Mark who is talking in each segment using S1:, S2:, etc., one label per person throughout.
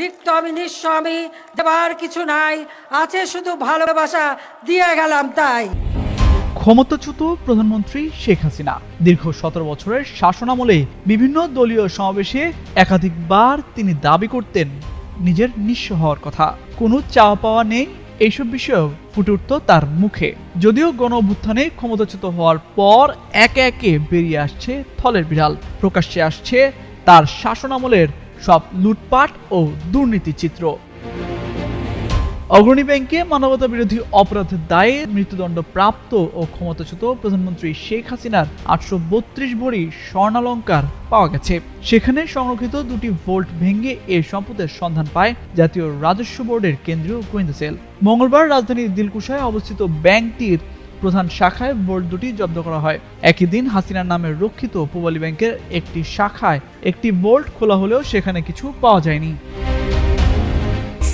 S1: রিক্ত আমি নিঃস্ব আমি, দেবার কিছু নাই। আছে শুধু ভালোবাসা, দিয়ে গেলাম তাই।
S2: ক্ষমতাচ্যুত প্রধানমন্ত্রী শেখ হাসিনা দীর্ঘ সতেরো বছরের শাসনামলে বিভিন্ন দলীয় সমাবেশে একাধিকবার তিনি দাবি করতেন নিজের নিঃস্ব হওয়ার কথা। কোনো চাওয়া পাওয়া নেই, এইসব বিষয়েও ফুটে উঠত তার মুখে। যদিও গণ অভ্যুত্থানে ক্ষমতাচ্যুত হওয়ার পর একে একে বেরিয়ে আসছে থলের বিড়াল। প্রকাশ্যে আসছে তার শাসনামলের সব লুটপাট ও দুর্নীতি চিত্র। অগ্রণী ব্যাংকে মানবতা বিরোধী অপরাধের দায়ে মৃত্যুদণ্ড প্রাপ্ত ও ক্ষমতাচ্যুত প্রধানমন্ত্রী শেখ হাসিনার আটশো বত্রিশ ভরি স্বর্ণালঙ্কার পাওয়া গেছে। সেখানে সংরক্ষিত দুটি ভোল্ট ভেঙে এ সম্পদের সন্ধান পায় জাতীয় রাজস্ব বোর্ডের কেন্দ্রীয় গোয়েন্দা সেল। মঙ্গলবার রাজধানীর দিলকুশায় অবস্থিত ব্যাংকটির প্রধান শাখায় বোর্ড দুটি জব্দ করা হয়। একই দিন হাসিনার নামে রক্ষিত পূবালী ব্যাংকের একটি শাখায় একটি বোল্ট খোলা হলেও সেখানে কিছু পাওয়া যায়নি।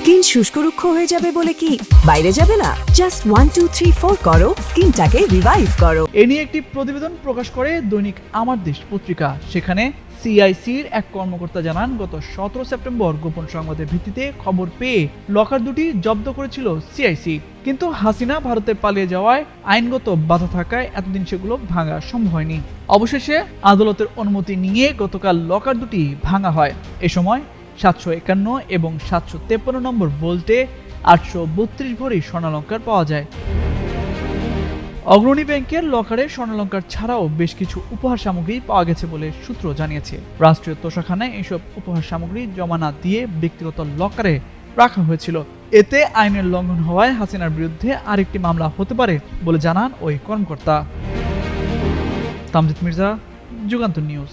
S3: স্কিন শুষ্ক রুক্ষ হয়ে যাবে বলে কি? বাইরে যাবে না। Just one two three four করো। স্কিনটাকে রিভাইভ করো।
S2: এ নিয়ে একটি প্রতিবেদন প্রকাশ করে দৈনিক আমার দেশ পত্রিকা। সেখানে সিআইসির এক কর্মকর্তা জানান, গত সতেরো সেপ্টেম্বর গোপন সংবাদের ভিত্তিতে খবর পেয়ে লকার দুটি জব্দ করেছিল সিআইসি। কিন্তু হাসিনা ভারতে পালিয়ে যাওয়ায় আইনগত বাধা থাকায় এতদিন সেগুলো ভাঙা সম্ভব হয়নি। অবশেষে আদালতের অনুমতি নিয়ে গতকাল লকার দুটি ভাঙা হয়। এ সময় সাতশো একান্ন এবং সাতশো তেপ্পান্ন নম্বর ভোল্টে আটশো বত্রিশ ভরি স্বর্ণালঙ্কার পাওয়া যায়। অগ্রণী ব্যাংকের লকারে স্বর্ণালঙ্কার ছাড়াও বেশ কিছু উপহার সামগ্রী পাওয়া গেছে বলে সূত্র জানিয়েছে। রাষ্ট্রীয় তোষাখানায় এসব উপহার সামগ্রী জমা না দিয়ে ব্যক্তিগত লকারে রাখা হয়েছিল। এতে আইনের লঙ্ঘন হওয়ায় হাসিনার বিরুদ্ধে আরেকটি মামলা হতে পারে বলে জানান ওই কর্মকর্তা। তামজিদ মির্জা, যুগান্তর নিউজ।